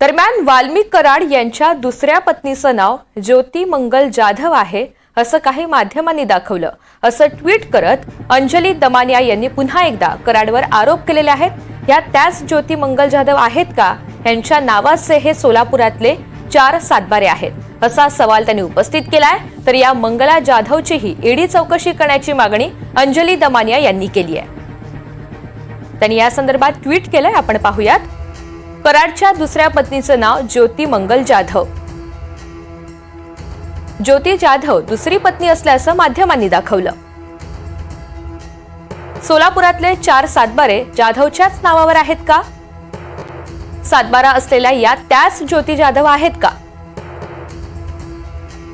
दरम्यान वाल्मिक कराड यांच्या दुसऱ्या पत्नीचं नाव ज्योती मंगल जाधव आहे असं काही माध्यमांनी दाखवलं. असं ट्विट करत अंजली दमानिया यांनी पुन्हा एकदा कराडवर आरोप केलेले आहेत. या त्याच ज्योती मंगल जाधव आहेत का? यांच्या नावाचे हे सोलापुरातले चार सातबारे आहेत. असा सवाल त्यांनी उपस्थित केलाय. तर या मंगला जाधवचीही ईडी चौकशी करण्याची मागणी अंजली दमानिया यांनी केली आहे. त्यांनी या संदर्भात ट्विट केलंय. आपण पाहूयात. कराडच्या दुसऱ्या पत्नीचं नाव ज्योती मंगल जाधव. ज्योती जाधव दुसरी पत्नी असल्याचं माध्यमांनी दाखवलं. सोलापुरातले चार सातबारे जाधवच्याच नावावर आहेत का? सातबारा असलेल्या या त्याच ज्योती जाधव आहेत का?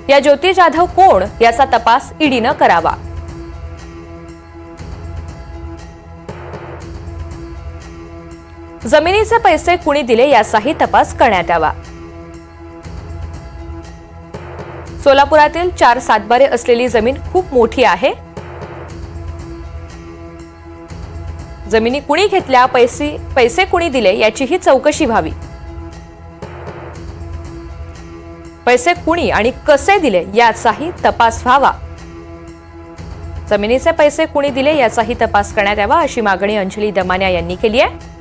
या ज्योती जाधव कोण याचा तपास ईडीनं करावा. जमिनीचे पैसे कुणी दिले याचाही तपास करण्यात यावा. सोलापुरातील चार सातबारे असलेली जमीन खूप मोठी आहे. जमिनी कुणी घेतल्या पैसे पैसे कुणी दिले याचीही चौकशी व्हावी. पैसे कुणी आणि कसे दिले याचाही तपास व्हावा. जमिनीचे पैसे कुणी दिले याचाही तपास करण्यात यावा अशी मागणी अंजली दमान्या यांनी केली आहे.